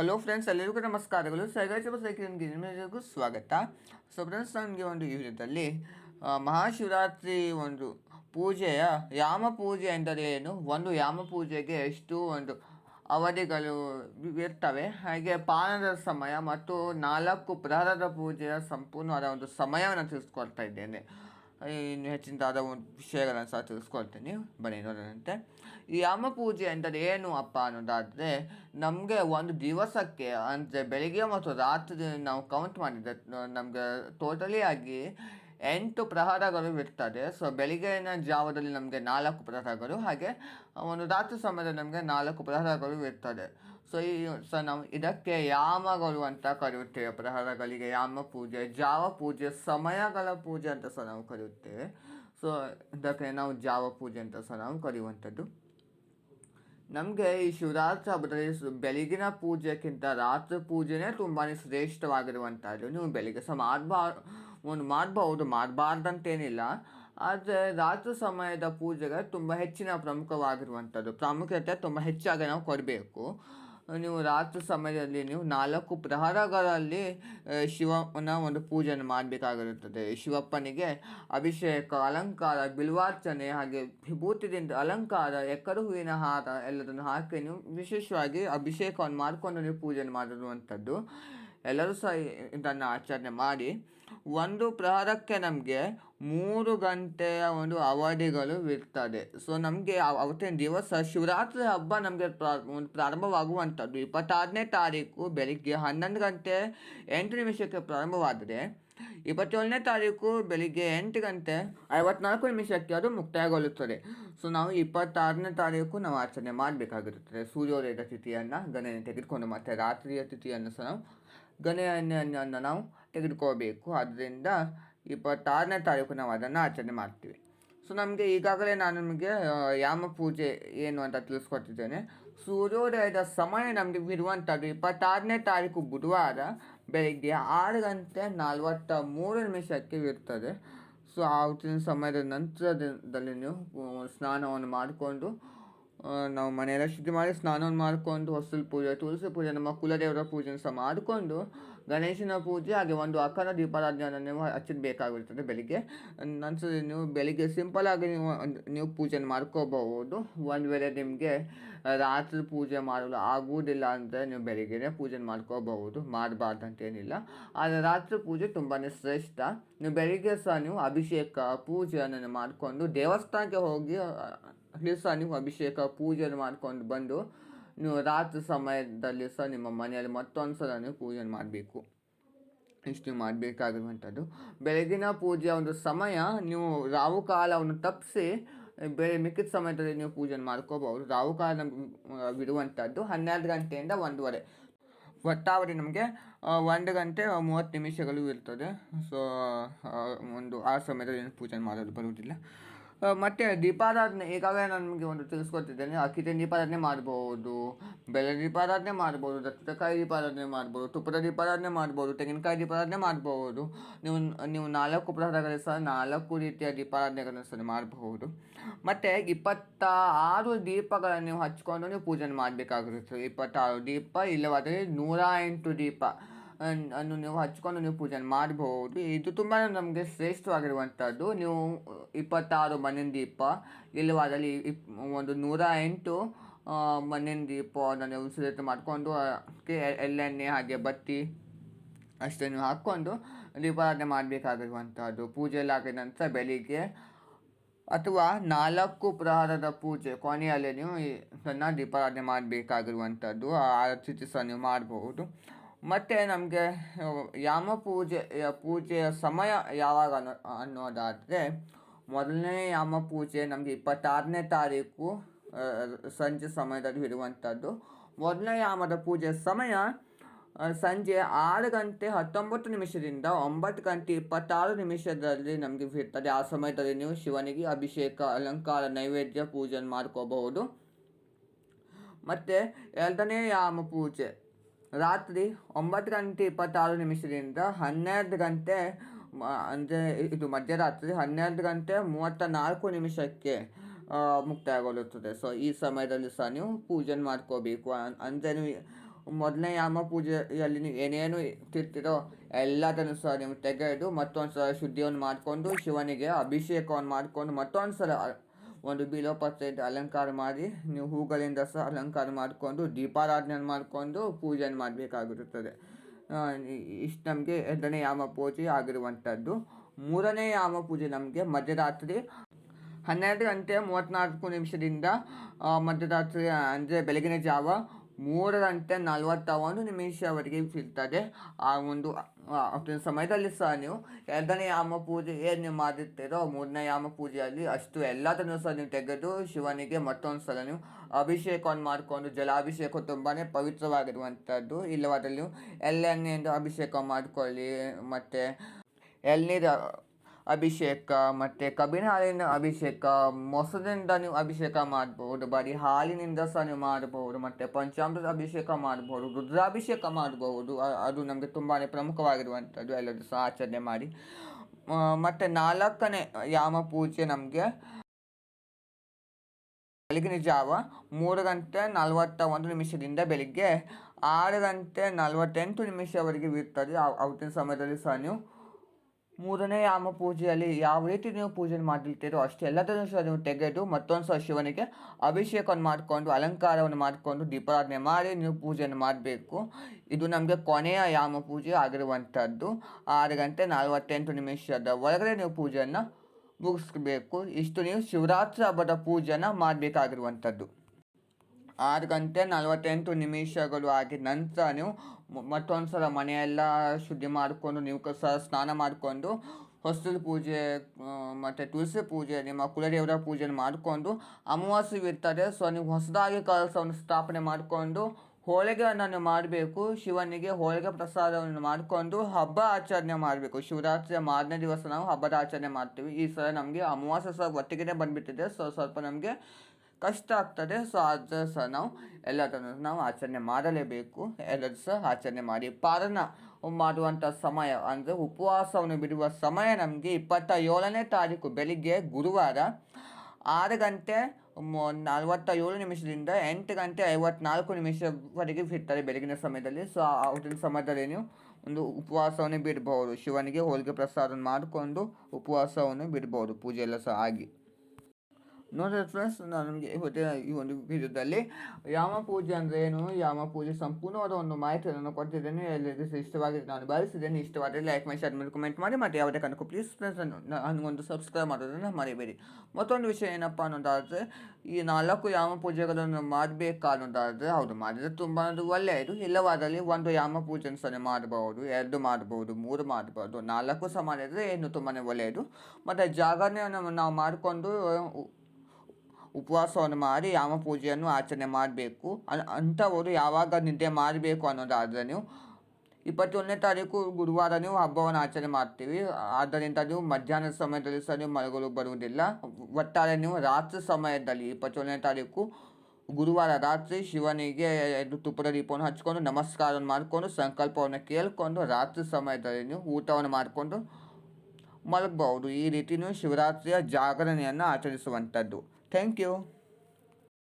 Hello friends ಎಲ್ಲರಿಗೂ ನಮಸ್ಕಾರಗಳು. ಸೈಗಾಚಪ ಸೈಕಿನ್ಗೆ ನಿಮಗೆ ಸ್ವಾಗತ. ಸೊ ಫ್ರೆಂಡ್ಸ್ ನನಗೆ ಒಂದು ಈ ವಿಡಿಯೋದಲ್ಲಿ ಮಹಾಶಿವರಾತ್ರಿ ಒಂದು ಪೂಜೆಯ ಯಾಮ ಪೂಜೆ ಎಂದರೆ ಏನು? ಒಂದು ಯಾಮ ಪೂಜೆಗೆ ಎಷ್ಟು ಒಂದು ಅವಧಿಗಳು ಇರ್ತವೆ. ಹಾಗೆ ಪಾನದ ಸಮಯ ಮತ್ತು ನಾಲ್ಕು ಪ್ರಹರದ ಪೂಜೆಯ ಸಂಪೂರ್ಣವಾದ ಒಂದು ಸಮಯವನ್ನು ತಿಳಿಸ್ಕೊಡ್ತಾ ಇದ್ದೇನೆ. ಇನ್ನು ಹೆಚ್ಚಿನದಾದ ಒಂದು ವಿಷಯಗಳನ್ನು ಸಹ ತಿಳಿಸ್ಕೊಳ್ತೀನಿ, ಬನ್ನಿ ನೋಡೋದಂತೆ ಈ ಯಾಮ ಪೂಜೆ ಅಂದರೆ ಏನು ಅಪ್ಪ ಅನ್ನೋದಾದರೆ, ನಮಗೆ ಒಂದು ದಿವಸಕ್ಕೆ ಅಂದರೆ ಬೆಳಿಗ್ಗೆ ಮತ್ತು ರಾತ್ರಿ ನಾವು ಕೌಂಟ್ ಮಾಡಿದ್ರೆ, ನಮಗೆ ಟೋಟಲಿ ಆಗಿ ಎಂಟು ಪ್ರಹಾರಗಳು ಇರ್ತದೆ. ಸೊ ಬೆಳಿಗ್ಗಿನ ಜಾವದಲ್ಲಿ ನಮಗೆ ನಾಲ್ಕು ಪ್ರಹಾರಗಳು, ಹಾಗೆ ಒಂದು ರಾತ್ರಿ ಸಮಯದಲ್ಲಿ ನಮಗೆ ನಾಲ್ಕು ಪ್ರಹಾರಗಳು ಇರ್ತದೆ. ಸೊ ಈ ಸೊ ನಾವು ಇದಕ್ಕೆ ಯಾಮಗಳು ಅಂತ ಕರೆಯುತ್ತೇವೆ, ಪ್ರಹಾರಗಳಿಗೆ ಯಾಮ ಪೂಜೆ, ಜಾವ ಪೂಜೆ, ಸಮಯಗಳ ಪೂಜೆ ಅಂತ ಸಹ ನಾವು ಕರೆಯುತ್ತೇವೆ. ಸೊ ಇದಕ್ಕೆ ನಾವು ಜಾವ ಪೂಜೆ ಅಂತ ಸಹ ನಾವು ಕರೆಯುವಂಥದ್ದು. ನಮಗೆ ಈ ಶಿವರಾತ್ರಿ ಹಬ್ಬದಲ್ಲಿ ಬೆಳಗಿನ ಪೂಜೆಗಿಂತ ರಾತ್ರಿ ಪೂಜೆನೇ ತುಂಬಾ ಶ್ರೇಷ್ಠವಾಗಿರುವಂಥದ್ದು. ನೀವು ಬೆಳಿಗ್ಗೆ ಮಾಡಬಾ ಒಂದು ಮಾಡಬಹುದು, ಮಾಡಬಾರ್ದಂತೇನಿಲ್ಲ. ಆದರೆ ರಾತ್ರಿ ಸಮಯದ ಪೂಜೆಗೆ ತುಂಬ ಹೆಚ್ಚಿನ ಪ್ರಮುಖವಾಗಿರುವಂಥದ್ದು. ಪ್ರಾಮುಖ್ಯತೆ ತುಂಬ ಹೆಚ್ಚಾಗಿ ನಾವು ಕೊಡಬೇಕು. ನೀವು ರಾತ್ರಿ ಸಮಯದಲ್ಲಿ ನೀವು ನಾಲ್ಕು ಪ್ರಹರಗಳಲ್ಲಿ ಶಿವನ ಒಂದು ಪೂಜೆಯನ್ನು ಮಾಡಬೇಕಾಗಿರುತ್ತದೆ. ಶಿವಪ್ಪನಿಗೆ ಅಭಿಷೇಕ, ಅಲಂಕಾರ, ಬಿಲ್ವಾರ್ಚನೆ ಹಾಗೆ ವಿಭೂತಿದಿಂದ ಅಲಂಕಾರ ಎಕ್ಕರು ಹೂವಿನ ಹಾರ ಎಲ್ಲದನ್ನು ಹಾಕಿ ನೀವು ವಿಶೇಷವಾಗಿ ಅಭಿಷೇಕವನ್ನು ಮಾಡಿಕೊಂಡು ನೀವು ಪೂಜೆಯನ್ನು ಮಾಡಿರುವಂಥದ್ದು. ಎಲ್ಲರೂ ಸಹ ಇದನ್ನು ಆಚರಣೆ ಮಾಡಿ. ಒಂದು ಪ್ರಹಾರಕ್ಕೆ ನಮಗೆ ಮೂರು ಗಂಟೆಯ ಒಂದು ಅವಧಿಗಳು ಇರ್ತದೆ. ಸೊ ನಮಗೆ ಅವತ್ತಿನ ದಿವಸ ಶಿವರಾತ್ರಿ ಹಬ್ಬ ನಮಗೆ ಪ್ರಾರಂಭವಾಗುವಂಥದ್ದು. ಇಪ್ಪತ್ತಾರನೇ ತಾರೀಕು ಬೆಳಿಗ್ಗೆ ಹನ್ನೊಂದು ಗಂಟೆ ಎಂಟು ನಿಮಿಷಕ್ಕೆ ಪ್ರಾರಂಭವಾದರೆ, ಇಪ್ಪತ್ತೇಳನೇ ತಾರೀಕು ಬೆಳಿಗ್ಗೆ ಎಂಟು ಗಂಟೆ ಐವತ್ನಾಲ್ಕು ನಿಮಿಷಕ್ಕೆ ಅದು ಮುಕ್ತಾಯಗೊಳ್ಳುತ್ತದೆ. ಸೊ ನಾವು ಇಪ್ಪತ್ತಾರನೇ ತಾರೀಕು ನಾವು ಆಚರಣೆ ಮಾಡಬೇಕಾಗಿರುತ್ತದೆ. ಸೂರ್ಯೋದಯದ ತಿಥಿಯನ್ನು ಗಣನೆ ತೆಗೆದುಕೊಂಡು ಮತ್ತು ರಾತ್ರಿಯ ತಿಥಿಯನ್ನು ಸಹ ನಾವು ಗಣನೆಯನ್ನು ನಾವು ತೆಗೆದುಕೋಬೇಕು ಆದ್ದರಿಂದ ಇಪ್ಪತ್ತಾರನೇ ತಾರೀಕು ನಾವು ಅದನ್ನು ಆಚರಣೆ ಮಾಡ್ತೀವಿ. ಸೊ ನಮಗೆ ಈಗಾಗಲೇ ನಾನು ನಿಮಗೆ ಯಾಮ ಪೂಜೆ ಏನು ಅಂತ ತಿಳಿಸ್ಕೊಟ್ಟಿದ್ದೇನೆ. ಸೂರ್ಯೋದಯದ ಸಮಯ ನಮಗೆ ಇರುವಂಥದ್ದು ಇಪ್ಪತ್ತಾರನೇ ತಾರೀಕು ಬುಧವಾರ ಬೆಳಿಗ್ಗೆ ಆರು ಗಂಟೆ ನಲ್ವತ್ತ ಮೂರು ನಿಮಿಷಕ್ಕೆ ಇರ್ತದೆ. ಸೊ ಆವತ್ತಿನ ಸಮಯದ ನಂತರದಲ್ಲಿ ನೀವು ಸ್ನಾನವನ್ನು ಮಾಡಿಕೊಂಡು ನಾವು ಮನೆಯೆಲ್ಲ ಶುದ್ಧಿ ಮಾಡಿ ಸ್ನಾನವನ್ನು ಮಾಡಿಕೊಂಡು, ಹೊಸಲು ಪೂಜೆ, ತುಳಸಿ ಪೂಜೆ, ನಮ್ಮ ಕುಲದೇವರ ಪೂಜೆ ಸಹ ಮಾಡಿಕೊಂಡು ಗಣೇಶನ ಪೂಜೆ, ಹಾಗೆ ಒಂದು ಅಕ್ಕನ ದೀಪಾರಾಧನೆಯನ್ನು ನೀವು ಹಚ್ಚಬೇಕಾಗಿರ್ತದೆ ಬೆಳಿಗ್ಗೆ. ನಂತರ ನೀವು ಬೆಳಿಗ್ಗೆ ಸಿಂಪಲ್ ಆಗಿ ನೀವು ನೀವು ಪೂಜೆನ ಮಾಡ್ಕೋಬಹುದು. ಒಂದು ವೇಳೆ ನಿಮಗೆ ರಾತ್ರಿ ಪೂಜೆ ಮಾಡಲು ಆಗುವುದಿಲ್ಲ ಅಂದರೆ ನೀವು ಬೆಳಿಗ್ಗೆನೇ ಪೂಜೆ ಮಾಡ್ಕೋಬಹುದು. ಮಾಡಬಾರ್ದು ಅಂತೇನಿಲ್ಲ ಆದರೆ ರಾತ್ರಿ ಪೂಜೆ ತುಂಬಾ ಶ್ರೇಷ್ಠ. ನೀವು ಬೆಳಿಗ್ಗೆ ಸಹ ನೀವು ಅಭಿಷೇಕ ಪೂಜೆಯನ್ನು ಮಾಡಿಕೊಂಡು ದೇವಸ್ಥಾನಕ್ಕೆ ಹೋಗಿ ಅಲ್ಲಿ ಸಹ ನೀವು ಅಭಿಷೇಕ ಪೂಜೆಯನ್ನು ಮಾಡ್ಕೊಂಡು ಬಂದು ನೀವು ರಾತ್ರಿ ಸಮಯದಲ್ಲಿ ಸಹ ನಿಮ್ಮ ಮನೆಯಲ್ಲಿ ಮತ್ತೊಂದು ಸಲ ನೀವು ಪೂಜೆ ಮಾಡಬೇಕು. ಇಷ್ಟು ಮಾಡಬೇಕಾಗಿರುವಂಥದ್ದು. ಬೆಳಗಿನ ಪೂಜೆಯ ಒಂದು ಸಮಯ ನೀವು ರಾವು ಕಾಲವನ್ನು ತಪ್ಪಿಸಿ ಬೇರೆ ಮಿಕ್ಕಿದ ಸಮಯದಲ್ಲಿ ನೀವು ಪೂಜೆ ಮಾಡ್ಕೋಬಹುದು. ರಾವು ಕಾಲ ನಮ್ಗೆ, ಆ, ಬಿಡುವಂಥದ್ದು ಹನ್ನೆರಡು ಗಂಟೆಯಿಂದ ಒಂದೂವರೆ. ಒತ್ತಾವರಿ ನಮಗೆ ಒಂದು ಗಂಟೆ ಮೂವತ್ತು ನಿಮಿಷಗಳು ಇರ್ತದೆ. ಸೊ ಒಂದು ಆ ಸಮಯದಲ್ಲಿ ಏನು ಪೂಜೆ ಮಾಡಲು ಬರುವುದಿಲ್ಲ. ಮತ್ತೆ ದೀಪಾರಾಧನೆ, ಈಗಾಗಲೇ ನಾನು ನಿಮಗೆ ಒಂದು ತಿಳಿಸ್ಕೊಟ್ಟಿದ್ದೇನೆ. ಅಕ್ಕಿತೆ ದೀಪಾರಾಧನೆ ಮಾಡ್ಬೋದು ಬೆಳೆ ದೀಪಾರಾಧನೆ ಮಾಡ್ಬೋದು, ದತ್ತಕಾಯಿ ದೀಪಾರಾಧನೆ ಮಾಡ್ಬೋದು, ತುಪ್ಪದ ದೀಪಾರಾಧನೆ ಮಾಡ್ಬೋದು, ತೆಂಗಿನಕಾಯಿ ದೀಪಾರಾಧನೆ ಮಾಡ್ಬೋದು. ನೀವು ನೀವು ನಾಲ್ಕು ಪ್ರಹಾರಗಳ ಸಹ ನಾಲ್ಕು ರೀತಿಯ ದೀಪಾರಾಧನೆಗಳನ್ನು ಸಹ ಮಾಡಬಹುದು ಮತ್ತು ಇಪ್ಪತ್ತ ಆರು ದೀಪಗಳನ್ನು ನೀವು ಹಚ್ಕೊಂಡು ನೀವು ಪೂಜೆ ಮಾಡಬೇಕಾಗಿರುತ್ತೆ. ಇಪ್ಪತ್ತಾರು ದೀಪ ಇಲ್ಲವಾದರೆ ನೂರ ಎಂಟು ದೀಪ. ಅನ್ನು ನೀವು ಹಚ್ಕೊಂಡು ನೀವು ಪೂಜೆ ಮಾಡಬಹುದು ಇದು ತುಂಬ ನಮಗೆ ಶ್ರೇಷ್ಠವಾಗಿರುವಂಥದ್ದು. ನೀವು ಇಪ್ಪತ್ತಾರು ಮಣ್ಣಿನ ದೀಪ, ಇಲ್ಲವಾದಲ್ಲಿ ಒಂದು ನೂರ ಎಂಟು ಮಣ್ಣಿನ ದೀಪವನ್ನು ನೀವು ಸಿದ್ಧತೆ ಮಾಡಿಕೊಂಡು ಅದಕ್ಕೆ ಎಳ್ಳೆಣ್ಣೆ ಹಾಗೆ ಬತ್ತಿ ಅಷ್ಟೇ ನೀವು ಹಾಕ್ಕೊಂಡು ದೀಪಾರಾಧನೆ ಮಾಡಬೇಕಾಗಿರುವಂಥದ್ದು. ಪೂಜೆ ಎಲ್ಲ ಆಗಿದ ನಂತರ ಬೆಳಿಗ್ಗೆ ಅಥವಾ ನಾಲ್ಕು ಪ್ರಹಾರದ ಪೂಜೆ ಕೊನೆಯಲ್ಲಿ ನೀವು ಇದನ್ನು ದೀಪಾರಾಧನೆ ಮಾಡಬೇಕಾಗಿರುವಂಥದ್ದು. ಆ ಸಹ ನೀವು ಮಾಡಬಹುದು ಮತ್ತು ನಮಗೆ ಯಾಮ ಪೂಜೆಯ ಪೂಜೆಯ ಸಮಯ ಯಾವಾಗ ಅನ್ನೋ, ಅನ್ನೋದಾದರೆ, ಮೊದಲನೇ ಯಾಮ ಪೂಜೆ ನಮಗೆ ಇಪ್ಪತ್ತಾರನೇ ತಾರೀಕು ಸಂಜೆ ಸಮಯದಲ್ಲಿ ಇರುವಂಥದ್ದು. ಮೊದಲನೇ ಯಾಮದ ಪೂಜೆಯ ಸಮಯ ಸಂಜೆ ಆರು ಗಂಟೆ ಹತ್ತೊಂಬತ್ತು ನಿಮಿಷದಿಂದ ಒಂಬತ್ತು ಗಂಟೆ ಇಪ್ಪತ್ತಾರು ನಿಮಿಷದಲ್ಲಿ ನಮಗೆ ಇರ್ತದೆ. ಆ ಸಮಯದಲ್ಲಿ ನೀವು ಶಿವನಿಗೆ ಅಭಿಷೇಕ, ಅಲಂಕಾರ, ನೈವೇದ್ಯ ಪೂಜೆ ಮಾಡ್ಕೋಬಹುದು. ಮತ್ತು ಎರಡನೇ ಯಾಮ ಪೂಜೆ ರಾತ್ರಿ ಒಂಬತ್ತು ಗಂಟೆ ಇಪ್ಪತ್ತಾರು ನಿಮಿಷದಿಂದ ಹನ್ನೆರಡು ಗಂಟೆ ಅಂದರೆ ಇದು ಮಧ್ಯರಾತ್ರಿ ಹನ್ನೆರಡು ಗಂಟೆ ಮೂವತ್ತ ನಾಲ್ಕು ನಿಮಿಷಕ್ಕೆ ಮುಕ್ತಾಯಗೊಳ್ಳುತ್ತದೆ. ಸೊ ಈ ಸಮಯದಲ್ಲಿ ಸಹ ನೀವು ಪೂಜೆ ಮಾಡ್ಕೋಬೇಕು. ಅಂದರೆ ನೀವು ಮೊದಲನೇ ಯಾಮ ಪೂಜೆಯಲ್ಲಿ ನೀವು ಏನೇನು ತಿರ್ತಿರೋ ಎಲ್ಲದನ್ನು ಸಹ ನೀವು ತೆಗೆದು ಮತ್ತೊಂದು ಸಲ ಶುದ್ಧಿಯನ್ನು ಮಾಡಿಕೊಂಡು ಶಿವನಿಗೆ ಅಭಿಷೇಕವನ್ನು ಮಾಡಿಕೊಂಡು ಮತ್ತೊಂದು ಸಲ ಒಂದು ಬಿಲೋಪತ್ರ ಇಟ್ಟು ಅಲಂಕಾರ ಮಾಡಿ, ನೀವು ಹೂಗಳಿಂದ ಸಹ ಅಲಂಕಾರ ಮಾಡಿಕೊಂಡು ದೀಪಾರಾಧನೆ ಮಾಡಿಕೊಂಡು ಪೂಜೆಯನ್ನು ಮಾಡಬೇಕಾಗಿರುತ್ತದೆ. ಇಷ್ಟು ನಮಗೆ ಎರಡನೇ ಯಾಮ ಪೂಜೆ ಆಗಿರುವಂಥದ್ದು. ಮೂರನೇ ಯಾಮ ಪೂಜೆ ನಮಗೆ ಮಧ್ಯರಾತ್ರಿ ಹನ್ನೆರಡು ಗಂಟೆ ಮೂವತ್ತ್ನಾಲ್ಕು ನಿಮಿಷದಿಂದ ಮಧ್ಯರಾತ್ರಿ, ಅಂದರೆ ಬೆಳಗಿನ ಜಾವ ಮೂರು ಗಂಟೆ ನಲವತ್ತ ಒಂದು ನಿಮಿಷವರೆಗೆ ಸಿಗ್ತದೆ ಆ ಒಂದು ಸಮಯದಲ್ಲಿ ಸಹ ನೀವು ಎರಡನೇ ಯಾಮ ಪೂಜೆ ಏನು ನೀವು ಮಾಡಿರ್ತೀರೋ ಮೂರನೇ ಯಾಮ ಪೂಜೆಯಲ್ಲಿ ಅಷ್ಟು ಎಲ್ಲದನ್ನು ಸಹ ನೀವು ತೆಗೆದು ಶಿವನಿಗೆ ಮತ್ತೊಂದು ಸಲ ನೀವು ಅಭಿಷೇಕವನ್ನು ಮಾಡಿಕೊಂಡು, ಜಲಾಭಿಷೇಕ ತುಂಬಾ ಪವಿತ್ರವಾಗಿರುವಂಥದ್ದು. ಇಲ್ಲವಾದಲ್ಲಿ ನೀವು ಎಳ್ಳೆಣ್ಣೆಯಿಂದ ಅಭಿಷೇಕ ಮಾಡಿಕೊಳ್ಳಿ, ಮತ್ತು ಎಳ್ನೀರು ಅಭಿಷೇಕ, ಮತ್ತು ಕಬ್ಬಿನ ಹಾಲಿನ ಅಭಿಷೇಕ ಮೊಸರಿನಿಂದ ನೀವು ಅಭಿಷೇಕ ಮಾಡ್ಬೋದು ಬರೀ ಹಾಲಿನಿಂದ ಸಹ ನೀವು ಮಾಡಬಹುದು ಮತ್ತು ಪಂಚಾಮೃತ ಅಭಿಷೇಕ ಮಾಡಬಹುದು ರುದ್ರಾಭಿಷೇಕ ಮಾಡಬಹುದು ಅದು ನಮಗೆ ತುಂಬಾ ಪ್ರಮುಖವಾಗಿರುವಂಥದ್ದು. ಎಲ್ಲರೂ ಸಹ ಆಚರಣೆ ಮಾಡಿ. ಮತ್ತು ನಾಲ್ಕನೇ ಯಾಮ ಪೂಜೆ ನಮಗೆ ಬೆಳಗಿನ ಜಾವ ಮೂರು ಗಂಟೆ ನಲವತ್ತ ಒಂದು ನಿಮಿಷದಿಂದ ಬೆಳಿಗ್ಗೆ ಆರು ಗಂಟೆ ನಲವತ್ತೆಂಟು ನಿಮಿಷವರೆಗೆ ಇರ್ತದೆ. ಅವತ್ತಿನ ಸಮಯದಲ್ಲಿ ಸಹ ನೀವು ಮೂರನೇ ಯಾಮ ಪೂಜೆಯಲ್ಲಿ ಯಾವ ರೀತಿ ನೀವು ಪೂಜೆ ಮಾಡಿರ್ತೀರೋ ಅಷ್ಟೆಲ್ಲದನ್ನು ಸಹ ನೀವು ತೆಗೆದು ಮತ್ತೊಂದು ಸಹ ಶಿವನಿಗೆ ಅಭಿಷೇಕವನ್ನು ಮಾಡಿಕೊಂಡು ಅಲಂಕಾರವನ್ನು ಮಾಡಿಕೊಂಡು ದೀಪಾರಾಧನೆ ಮಾಡಿ ನೀವು ಪೂಜೆಯನ್ನು ಮಾಡಬೇಕು. ಇದು ನಮಗೆ ಕೊನೆಯ ಯಾಮ ಪೂಜೆ ಆಗಿರುವಂಥದ್ದು. ಆರು ಗಂಟೆ ನಲವತ್ತೆಂಟು ನಿಮಿಷದ ಒಳಗಡೆ ನೀವು ಪೂಜೆಯನ್ನು ಮುಗಿಸ್ಬೇಕು. ಇಷ್ಟು ನೀವು ಶಿವರಾತ್ರಿ ಹಬ್ಬದ ಪೂಜೆನ ಮಾಡಬೇಕಾಗಿರುವಂಥದ್ದು. ಆರು ಗಂಟೆ ನಲವತ್ತೆಂಟು ನಿಮಿಷಗಳು ಆಗಿದ ನಂತರ ನೀವು ಮತ್ತೊಂದು ಸಲ ಮನೆಯೆಲ್ಲ ಶುದ್ಧಿ ಮಾಡಿಕೊಂಡು ನೀವು ಸಹ ಸ್ನಾನ ಮಾಡಿಕೊಂಡು ಹೊಸದ ಪೂಜೆ ಮತ್ತು ತುಳಸಿ ಪೂಜೆ, ನಿಮ್ಮ ಕುಲದೇವರ ಪೂಜೆಯನ್ನು ಮಾಡಿಕೊಂಡು ಅಮಾವಾಸ್ಯೆ ಇರ್ತಾರೆ ಸೊ ನೀವು ಹೊಸದಾಗಿ ಕಲಸವನ್ನು ಸ್ಥಾಪನೆ ಮಾಡಿಕೊಂಡು ಹೋಳಿಗೆಯನ್ನು ಮಾಡಬೇಕು. ಶಿವನಿಗೆ ಹೋಳಿಗೆ ಪ್ರಸಾದವನ್ನು ಮಾಡಿಕೊಂಡು ಹಬ್ಬ ಆಚರಣೆ ಮಾಡಬೇಕು. ಶಿವರಾತ್ರಿಯ ಮಾರನೇ ದಿವಸ ನಾವು ಹಬ್ಬದ ಆಚರಣೆ ಮಾಡ್ತೀವಿ. ಈ ಸಲ ನಮಗೆ ಅಮಾವಾಸ್ಯೆ ಸಹ ಒಟ್ಟಿಗೆ ಬಂದುಬಿಟ್ಟಿದೆ. ಸೊ ಸ್ವಲ್ಪ ನಮಗೆ ಕಷ್ಟ ಆಗ್ತದೆ. ಸೊ ಅದು ಸಹ ನಾವು ಎಲ್ಲದನ್ನು ನಾವು ಆಚರಣೆ ಮಾಡಲೇಬೇಕು. ಎಲ್ಲರೂ ಸಹ ಆಚರಣೆ ಮಾಡಿ ಪಾರನ ಮಾಡುವಂಥ ಸಮಯ, ಅಂದರೆ ಉಪವಾಸವನ್ನು ಬಿಡುವ ಸಮಯ ನಮಗೆ ಇಪ್ಪತ್ತ ಏಳನೇ ತಾರೀಕು ಬೆಳಿಗ್ಗೆ ಗುರುವಾರ ಆರು ಗಂಟೆ ನಲವತ್ತ ಏಳು ನಿಮಿಷದಿಂದ ಎಂಟು ಗಂಟೆ ಐವತ್ನಾಲ್ಕು ನಿಮಿಷವರೆಗೆ ಬಿಡ್ತಾರೆ ಬೆಳಗಿನ ಸಮಯದಲ್ಲಿ. ಸೊ ಅವತ್ತಿನ ಸಮಯದಲ್ಲಿ ನೀವು ಒಂದು ಉಪವಾಸವನ್ನು ಬಿಡಬಹುದು ಶಿವನಿಗೆ ಹೋಳಿಗೆ ಪ್ರಸಾದ ಮಾಡಿಕೊಂಡು ಉಪವಾಸವನ್ನು ಬಿಡ್ಬೋದು. ಪೂಜೆ ಎಲ್ಲ ಸಹ ಆಗಿ. ನೋಡಿದ್ರೆ ಫ್ರೆಂಡ್ಸ್ ನಾನು ನಿಮಗೆ ಇವತ್ತಿನ ಈ ಒಂದು ವಿಡಿಯೋದಲ್ಲಿ ಯಾಮ ಪೂಜೆ ಅಂದರೆ ಏನು? ಯಾಮ ಪೂಜೆ ಸಂಪೂರ್ಣವಾದ ಒಂದು ಮಾಹಿತಿಯನ್ನು ಕೊಡ್ತಿದ್ದೇನೆ. ಎಲ್ಲರಿಗೂ ಇಷ್ಟವಾಗಿದೆ. ನಾನು ಭಾವಿಸಿದ್ದೇನೆ. ಇಷ್ಟವಾದರೆ ಲೈಕ್ ಮೈ ಶೇರ್ ಮಾಡಿ ಕಮೆಂಟ್ ಮಾಡಿ. ಮತ್ತು ಯಾವುದೇ ಕಾರಣಕ್ಕೂ ಪ್ಲೀಸ್ ಫ್ರೆಂಡ್ಸ್ ನನಗೊಂದು ಸಬ್ಸ್ಕ್ರೈಬ್ ಮಾಡೋದನ್ನು ಮರಿಬೇಡಿ. ಮತ್ತೊಂದು ವಿಷಯ ಏನಪ್ಪ ಅನ್ನೋದಾದರೆ, ಈ ನಾಲ್ಕು ಯಾಮ ಪೂಜೆಗಳನ್ನು ಮಾಡಬೇಕಾದೋದಾದರೆ ಹೌದು, ಮಾಡಿದರೆ ತುಂಬ ಒಳ್ಳೆಯದು. ಇಲ್ಲವಾದಲ್ಲಿ ಒಂದು ಯಾಮ ಪೂಜೆ ಸಹ ಮಾಡಬಹುದು ಎರಡು ಮಾಡಬಹುದು ಮೂರು ಮಾಡಬಹುದು ನಾಲ್ಕು ಸಹ ಮಾಡಿದರೆ ಏನು ತುಂಬಾ ಒಳ್ಳೆಯದು. ಮತ್ತು ಜಾಗರಣೆಯನ್ನು ನಾವು ಮಾಡಿಕೊಂಡು ಉಪವಾಸವನ್ನು ಮಾಡಿ ಯಾವ ಪೂಜೆಯನ್ನು ಆಚರಣೆ ಮಾಡಬೇಕು. ಅಂಥವರು ಯಾವಾಗ ನಿದ್ದೆ ಮಾಡಬೇಕು ಅನ್ನೋದಾದರೆ ನೀವು ಇಪ್ಪತ್ತೊಂದನೇ ತಾರೀಕು ಗುರುವಾರ ನೀವು ಹಬ್ಬವನ್ನು ಆಚರಣೆ ಮಾಡ್ತೀವಿ. ಆದ್ದರಿಂದ ನೀವು ಮಧ್ಯಾಹ್ನದ ಸಮಯದಲ್ಲಿ ಸಹ ನೀವು ಮಲಗಲು ಬರುವುದಿಲ್ಲ. ಒಟ್ಟಾರೆ ನೀವು ರಾತ್ರಿ ಸಮಯದಲ್ಲಿ ಇಪ್ಪತ್ತೊಂದನೇ ತಾರೀಕು ಗುರುವಾರ ರಾತ್ರಿ ಶಿವನಿಗೆ ತುಪ್ಪದ ದೀಪವನ್ನು ಹಚ್ಕೊಂಡು ನಮಸ್ಕಾರವನ್ನು ಮಾಡಿಕೊಂಡು ಸಂಕಲ್ಪವನ್ನು ಕೇಳಿಕೊಂಡು ರಾತ್ರಿ ಸಮಯದಲ್ಲಿ ನೀವು ಊಟವನ್ನು ಮಾಡಿಕೊಂಡು ಮಲಗಬಹುದು. ಈ ರೀತಿ ನೀವು ಶಿವರಾತ್ರಿಯ ಜಾಗರಣೆಯನ್ನು ಆಚರಿಸುವಂಥದ್ದು. Thank you